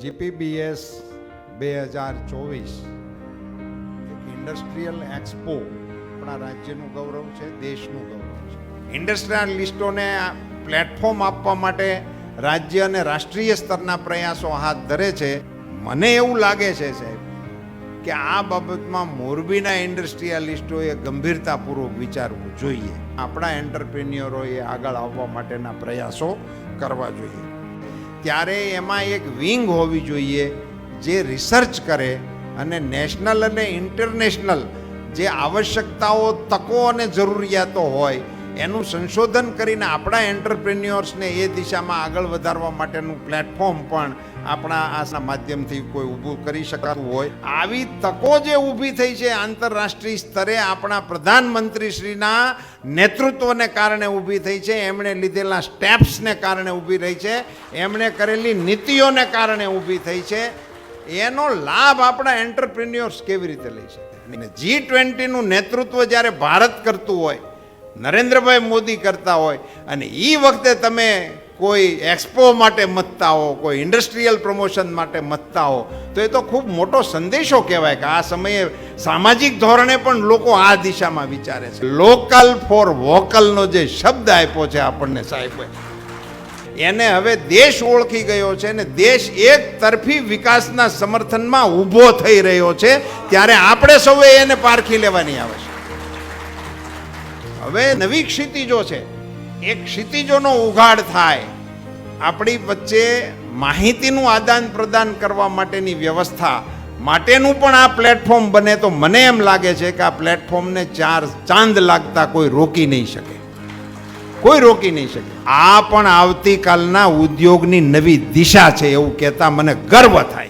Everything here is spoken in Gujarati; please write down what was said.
જીપીબીએસ બે હજાર ચોવીસ એક ઇન્ડસ્ટ્રીયલ એક્સપો આપણા રાજ્યનું ગૌરવ છે, દેશનું ગૌરવ છે. ઇન્ડસ્ટ્રીયલિસ્ટોને પ્લેટફોર્મ આપવા માટે રાજ્ય અને રાષ્ટ્રીય સ્તરના પ્રયાસો હાથ ધરે છે. મને એવું લાગે છે સાહેબ કે આ બાબતમાં મોરબીના ઇન્ડસ્ટ્રીયલિસ્ટોએ ગંભીરતાપૂર્વક વિચારવું જોઈએ. આપણા એન્ટરપ્રિન્યોરોએ આગળ આવવા માટેના પ્રયાસો કરવા જોઈએ. ત્યારે એમાં એક વિંગ હોવી જોઈએ જે રિસર્ચ કરે અને નેશનલ અને ઇન્ટરનેશનલ જે આવશ્યકતાઓ, તકો અને જરૂરિયાતો હોય એનું સંશોધન કરીને આપણા એન્ટરપ્રેન્યોર્સને એ દિશામાં આગળ વધારવા માટેનું પ્લેટફોર્મ પણ આપણા આ માધ્યમથી કોઈ ઊભું કરી શકાતું હોય. આવી તકો જે ઊભી થઈ છે આંતરરાષ્ટ્રીય સ્તરે આપણા પ્રધાનમંત્રીશ્રીના નેતૃત્વને કારણે ઊભી થઈ છે, એમણે લીધેલા સ્ટેપ્સને કારણે ઊભી રહી છે, એમણે કરેલી નીતિઓને કારણે ઊભી થઈ છે. એનો લાભ આપણા એન્ટરપ્રિન્યોર્સ કેવી રીતે લઈ શકે? જી ટ્વેન્ટીનું નેતૃત્વ જ્યારે ભારત કરતું હોય નરેન્દ્રભાઈ મોદી કરતા હોય અને એ વખતે તમે કોઈ એક્સપો માટે મતતા હો, કોઈ ઇન્ડસ્ટ્રીયલ પ્રમોશન માટે મતતા હો, તો એ તો ખૂબ મોટો સંદેશો કહેવાય કે આ સમયે સામાજિક ધોરણે પણ લોકો આ દિશામાં વિચારે છે. લોકલ ફોર વોકલનો જે શબ્દ આપ્યો છે આપણને સાહેબે, એને હવે દેશ ઓળખી ગયો છે અને દેશ એક તરફી વિકાસના સમર્થનમાં ઊભો થઈ રહ્યો છે, ત્યારે આપણે સૌએ એને પારખી લેવાની આવે છે. હવે નવી ક્ષિતિજો છે. એ ક્ષિતિજોનો ઉઘાડ થાય. આપણી વચ્ચે માહિતીનું આદાન પ્રદાન કરવા માટેની વ્યવસ્થા, માટેનું પણ આ પ્લેટફોર્મ બને તો મને એમ લાગે છે કે આ પ્લેટફોર્મને ચાર ચાંદ લાગતા કોઈ રોકી નહીં શકે. કોઈ રોકી નહીં શકે. આ પણ આવતીકાલના ઉદ્યોગની નવી દિશા છે એવું કહેતા મને ગર્વ થાય.